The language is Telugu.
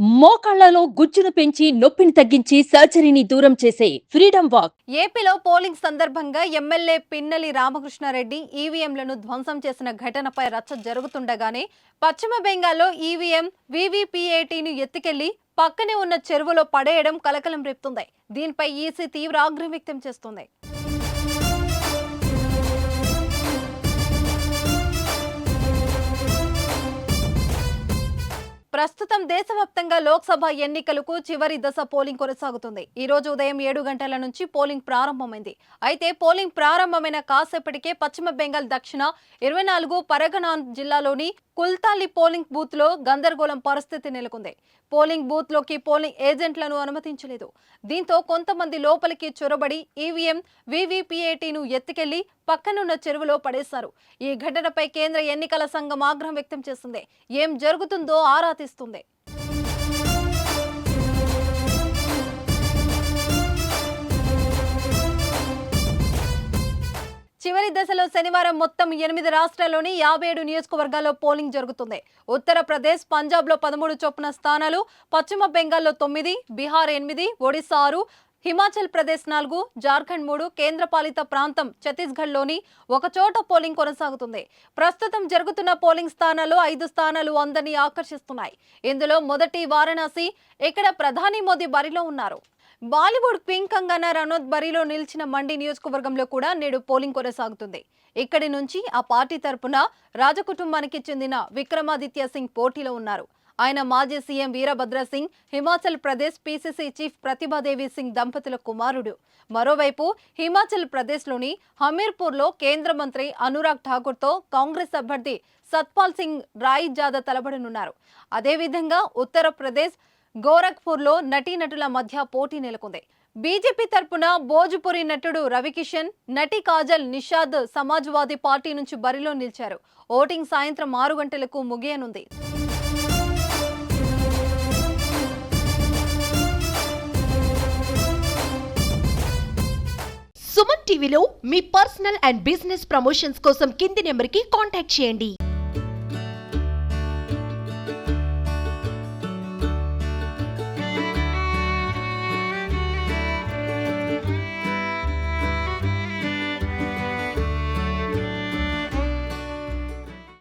మోకాళ్ళలో గుజ్జును పెంచి నొప్పిని తగ్గించి సర్జరీని దూరం చేసే ఫ్రీడమ్ వాక్. ఏపీలో పోలింగ్ సందర్భంగా ఎమ్మెల్యే పిన్నెలి రామకృష్ణారెడ్డి ఈవీఎంలను ధ్వంసం చేసిన ఘటనపై రచ్చ జరుగుతుండగానే పశ్చిమ బెంగాల్లో ఈవీఎం వీవీపీఏటీని ఎత్తుకెళ్ళి పక్కనే ఉన్న చెరువులో పడేయడం కలకలం రేపుతుంది. దీనిపై ఈసీ తీవ్ర ఆగ్రహం వ్యక్తం చేస్తుంది. ప్రస్తుతం దేశవ్యాప్తంగా లోక్సభ ఎన్నికలకు చివరి దశ పోలింగ్ కొనసాగుతుంది. ఈ రోజు ఉదయం ఏడు గంటల నుంచి పోలింగ్ ప్రారంభమైంది. అయితే పోలింగ్ ప్రారంభమైన కాసేపటికే పశ్చిమ బెంగాల్ దక్షిణ ఇరవై నాలుగు పరగనాన్ జిల్లాలోని కుల్తాలి పోలింగ్ బూత్లో గందరగోళం పరిస్థితి నెలకొంది. పోలింగ్ బూత్లోకి పోలింగ్ ఏజెంట్లను అనుమతించలేదు. దీంతో కొంతమంది లోపలికి చొరబడి ఈవీఎం వీవీపీఏటీను ఎత్తుకెళ్ళి పక్కనున్న చెరువులో పడేశారు. ఈ ఘటనపై కేంద్ర ఎన్నికల సంఘం ఆగ్రహం వ్యక్తం చేస్తుంది. ఏం జరుగుతుందో ఆరా తీస్తుంది. చివరి దశలో శనివారం మొత్తం ఎనిమిది రాష్ట్రాల్లోని యాభై ఏడు నియోజకవర్గాల్లో పోలింగ్ జరుగుతుంది. ఉత్తరప్రదేశ్ పంజాబ్లో పదమూడు చొప్పున స్థానాలు పశ్చిమ బెంగాల్లో తొమ్మిది బీహార్ ఎనిమిది ఒడిశా ఆరు హిమాచల్ ప్రదేశ్ నాలుగు జార్ఖండ్ మూడు కేంద్రపాలిత ప్రాంతం ఛత్తీస్గఢ్లోని ఒకచోట పోలింగ్ కొనసాగుతుంది. ప్రస్తుతం జరుగుతున్న పోలింగ్ స్థానాల్లో ఐదు స్థానాలు అందరినీ ఆకర్షిస్తున్నాయి. ఇందులో మొదటి వారణాసి ఇక్కడ ప్రధాని మోదీ బరిలో ఉన్నారు? బాలీవుడ్ క్వీన్ కంగనా రనౌత్ బరిలో నిలిచిన మండి నియోజకవర్గంలో కూడా నేడు పోలింగ్ కొనసాగుతుంది. ఇక్కడి నుంచి ఆ పార్టీ తరపున రాజకుటుంబానికి చెందిన విక్రమాదిత్య సింగ్ పోటీలో ఉన్నారు. ఆయన మాజీ CM Virbhadra Singh Himachal Pradesh PCC chief Pratibha Devi Singh దంపతుల కుమారుడు. మరోవైపు హిమాచల్ ప్రదేశ్లోని హమీర్పూర్లో కేంద్ర మంత్రి అనురాగ్ ఠాకూర్తో కాంగ్రెస్ అభ్యర్థి సత్పాల్ సింగ్ రాయ్ జాదా తలబడనున్నారు అదేవిధంగా ఉత్తరప్రదేశ్ గోరఖ్పూర్లో నటీనటుల మధ్య పోటీ నెలకొంది. బీజేపీ తరపున భోజ్పురి నటుడు రవికిషన్ నటి కాజల్ నిషాద్ సమాజ్వాదీ పార్టీ నుంచి బరిలో నిలిచారు. ఓటింగ్ సాయంత్రం ఆరు గంటలకు ముగియనుంది. సుమన్ టీవీలో మీ పర్సనల్ అండ్ బిజినెస్ ప్రమోషన్స్ కోసం కింది నెంబర్కి కాంటాక్ట్ చేయండి.